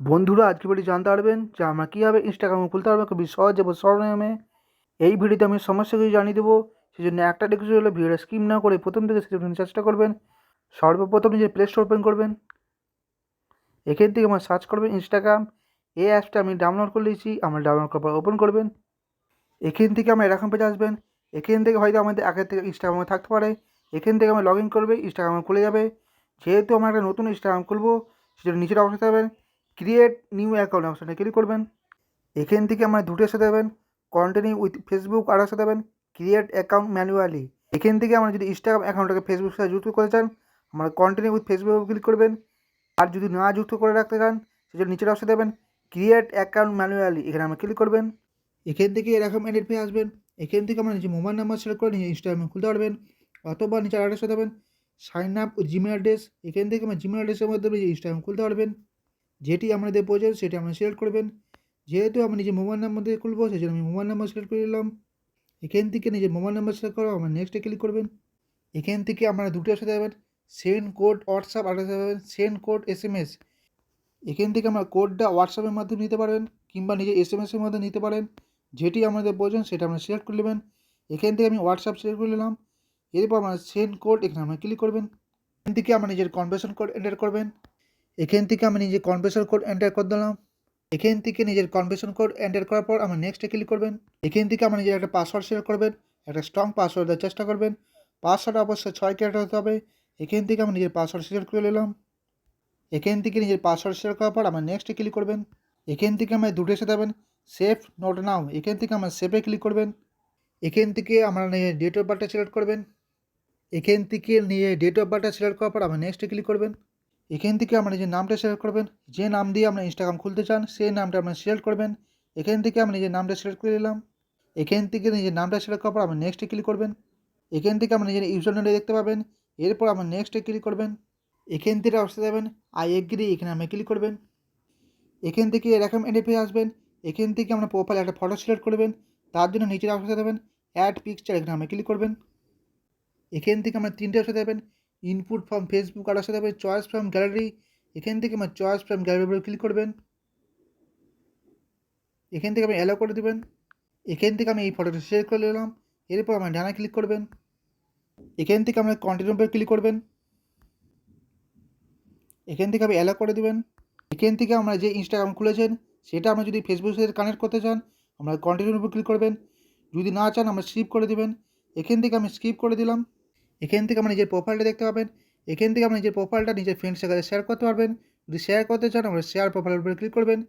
বন্ধুরা, আজকে ভিডিও জানতে পারবেন যে আমরা কীভাবে ইনস্টাগ্রামে খুলতে পারব খুবই সহজ এবং সরল নিয়মে। এই ভিডিওতে আমি সমস্ত কিছু জানিয়ে দেবো সেই জন্য একটা রিকোয়েস্ট হলো ভিডিওটা স্কিপ না করে প্রথম থেকে পর্যন্ত চেষ্টা করবেন। সর্বপ্রথম নিজের প্লে স্টোর ওপেন করবেন। এখান থেকে আমার সার্চ করবেন ইনস্টাগ্রাম এই অ্যাপসটা আমি ডাউনলোড করে নিয়েছি আমরা ডাউনলোড করার পর ওপেন করবেন। এখান থেকে আমার এরকম পেজে আসবেন। এখান থেকে হয়তো আমাদের আগের থেকে ইনস্টাগ্রামে থাকতে পারে। এখান থেকে আমরা লগ ইন করবে ইনস্টাগ্রামে খুলে যাবে। যেহেতু আমরা একটা নতুন ইনস্টাগ্রাম খুলবো সেটা নিচের অবস্থা যাবেন ক্রিয়েট নিউ অ্যাকাউন্ট অপশানে ক্লিক করবেন। এখান থেকে আমরা দুটো এসে দেবেন। কন্টিনিউ উইথ ফেসবুক আর এসে দেবেন। ক্রিয়েট অ্যাকাউন্ট ম্যানুয়ালি এখান থেকে আমরা যদি ইনস্টাগ্রাম অ্যাকাউন্টটাকে ফেসবুক সাথে যুক্ত করতে চান, আমরা কন্টিনিউ উইথ ফেসবুক ক্লিক করবেন। আর যদি না যুক্ত করে রাখতে চান, সেজন্য নিচের অপশানে দেবেন। ক্রিয়েট অ্যাকাউন্ট ম্যানুয়ালি এখানে আমরা ক্লিক করবেন। এখান থেকে এরকম এডিট পেয়ে আসবেন। এখান থেকে আমরা নিজের মোবাইল নাম্বার সিলেক্ট করে নিজের ইনস্টাগ্রাম খুলতে পারবেন। অথবা নিচে অ্যাড্রেসে দেবেন। সাইন আপ জিমেল অ্যাড্রেস এখান থেকে আমরা জিমেল অ্যাড্রেসের মাধ্যমে ইনস্টাগ্রাম খুলতে পারবেন। যেটি আপনাদের প্রয়োজন, সেটি আপনারা সিলেক্ট করবেন যেহেতু আমি নিজের মোবাইল নাম্বার দিয়ে খুলবো সেই জন্য আমি মোবাইল নাম্বার সিলেক্ট করে নিলাম। এখান থেকে নিজের মোবাইল নাম্বার সিলেক্ট করো, আমার নেক্সটে ক্লিক করবেন। এখান থেকে আপনারা দুটো সাথে যাবেন সেন্ড কোড হোয়াটসঅ্যাপ আর যাবেন send code S M S এখান থেকে আমরা কোডটা হোয়াটসঅ্যাপের মাধ্যমে নিতে পারবেন, কিংবা নিজের এস এম এসের মাধ্যমে নিতে পারেন। যেটি আমাদের প্রয়োজন, সেটা আমরা সিলেক্ট করে নেবেন। এখান থেকে আমি হোয়াটসঅ্যাপ সিলেক্ট করে নিলাম। এরপর আমরা সেন্ড কোড এখানে আমরা ক্লিক করবেন। এখান থেকে আমরা নিজের কনভার্সন কোড এন্টার করবেন। এখান থেকে আমি নিজের কনভার্সন কোড এন্টার করে দিলাম। এখান থেকে নিজের কনভার্সন কোড এন্টার করার পর আমার নেক্সটে ক্লিক করবেন। এখান থেকে আমার নিজের একটা পাসওয়ার্ড শেয়ার করবেন, একটা স্ট্রং পাসওয়ার্ড দেওয়ার চেষ্টা করবেন। পাসওয়ার্ড অবশ্যই ছয় ক্যারেক্টার হতে হবে। এখান থেকে আমি নিজের পাসওয়ার্ড সিলেক্ট করে নিলাম। এখান থেকে নিজের পাসওয়ার্ড শেয়ার করার পর আমার নেক্সটে ক্লিক করবেন। এখান থেকে আমার দুটো এসে দেবেন সেফ নোট নাও এখান থেকে আমার সেভে ক্লিক করবেন। এখান থেকে আমরা নিজের ডেট অফ বার্থটা সিলেক্ট করবেন। এখান থেকে নিয়ে ডেট অফ বার্থটা সিলেক্ট করার পর আমার নেক্সটে ক্লিক করবেন। এখান থেকে আমরা নিজের নামটা সিলেক্ট করবেন, যে নাম দিয়ে আমরা ইনস্টাগ্রাম খুলতে চান, সেই নামটা আমরা সিলেক্ট করবেন। এখান থেকে আমরা নিজের নামটা সিলেক্ট করে নিলাম, এখান থেকে নিজের নামটা সিলেক্ট করার পর আমরা নেক্সটে ক্লিক করবেন। এখান থেকে আমরা নিজের ইউজার নেমটা দেখতে পাবেন, এরপর আমরা নেক্সটে ক্লিক করবেন। এখান থেকে অবস্থা যাবেন আই এগ্রি এখানে আমরা ক্লিক করবেন। এখান থেকে এরকম পেয়ে আসবেন, এখান থেকে আমরা প্রোফাইল একটা ফটো সিলেক্ট করবেন, তার জন্য নিচের অবস্থা দেবেন অ্যাড পিকচার এখানে আমরা ক্লিক করবেন। এখান থেকে আমরা তিনটে অপশন দেবেন ইনপুট ফ্রম ফেসবুক আর অপশন দেবেন চয়েস ফ্রম গ্যালারি এখান থেকে আমার চয়েস ফ্রম গ্যালারির উপরে ক্লিক করবেন। এখান থেকে আমি অ্যালাউ করে দেবেন। এখান থেকে আমি এই ফটোটা শেয়ার করে নিলাম। এরপর আমার ডানা ক্লিক করবেন। এখান থেকে আমরা কন্টিনিউ উপরে ক্লিক করবেন। এখান থেকে আপনি অ্যালাউ করে দেবেন। এখান থেকে আমরা যে ইনস্টাগ্রাম খুলেছেন, সেটা আমরা যদি ফেসবুকের সাথে কানেক্ট করতে চান আমরা কন্টিনিউর উপর ক্লিক করবেন। যদি না চান আমরা স্কিপ করে দেবেন। এখান থেকে আমি স্কিপ করে দিলাম। এখান থেকে আমরা নিজের প্রোফাইলটা দেখতে পাবেন। এখান থেকে আমরা নিজের প্রোফাইলটা নিজের ফ্রেন্ডসের কাছে শেয়ার করতে পারবেন। যদি শেয়ার করতে চান আমরা শেয়ার প্রোফাইলের উপরে ক্লিক করবেন।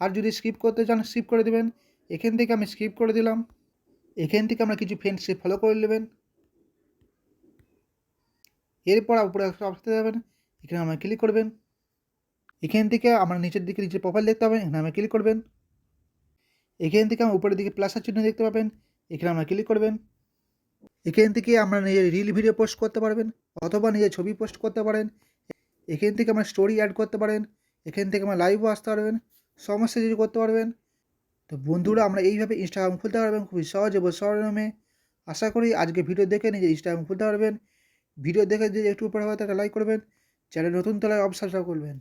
আর যদি স্কিপ করতে চান স্কিপ করে দেবেন। এখান থেকে আমি স্কিপ করে দিলাম। এখান থেকে আমরা কিছু ফ্রেন্ডসে ফলো করে নেবেন। এরপর উপরে অবস্থা যাবেন। এখানে আমরা ক্লিক করবেন। এখান থেকে আমরা নিচের দিকে নিচের প্রোফাইল দেখতে পাবেন। এখানে আমরা ক্লিক করবেন। এখান থেকে আমরা উপরের দিকে প্লাসের চিহ্ন দেখতে পাবেন। এখানে আমরা ক্লিক করবেন। এখান থেকে আমরা নিজের রিল ভিডিও পোস্ট করতে পারবেন অথবা নিজের ছবি পোস্ট করতে পারেন। এখান থেকে আমরা স্টোরি অ্যাড করতে পারেন, এখান থেকে আমরা লাইভও আসতে পারবেন, সমস্ত কিছু করতে পারবেন। তো বন্ধুরা, আমরা এইভাবে ইনস্টাগ্রাম খুলতে পারবেন, খুবই সহজ এবং সরল নামে আশা করি আজকে ভিডিও দেখে নিজের ইনস্টাগ্রাম খুলতে পারবেন। ভিডিও দেখে যদি একটু উপরে হয় তাহলে লাইক করবেন চ্যানেল নতুন তলায় অবসাবস্ক্রাইব করবেন।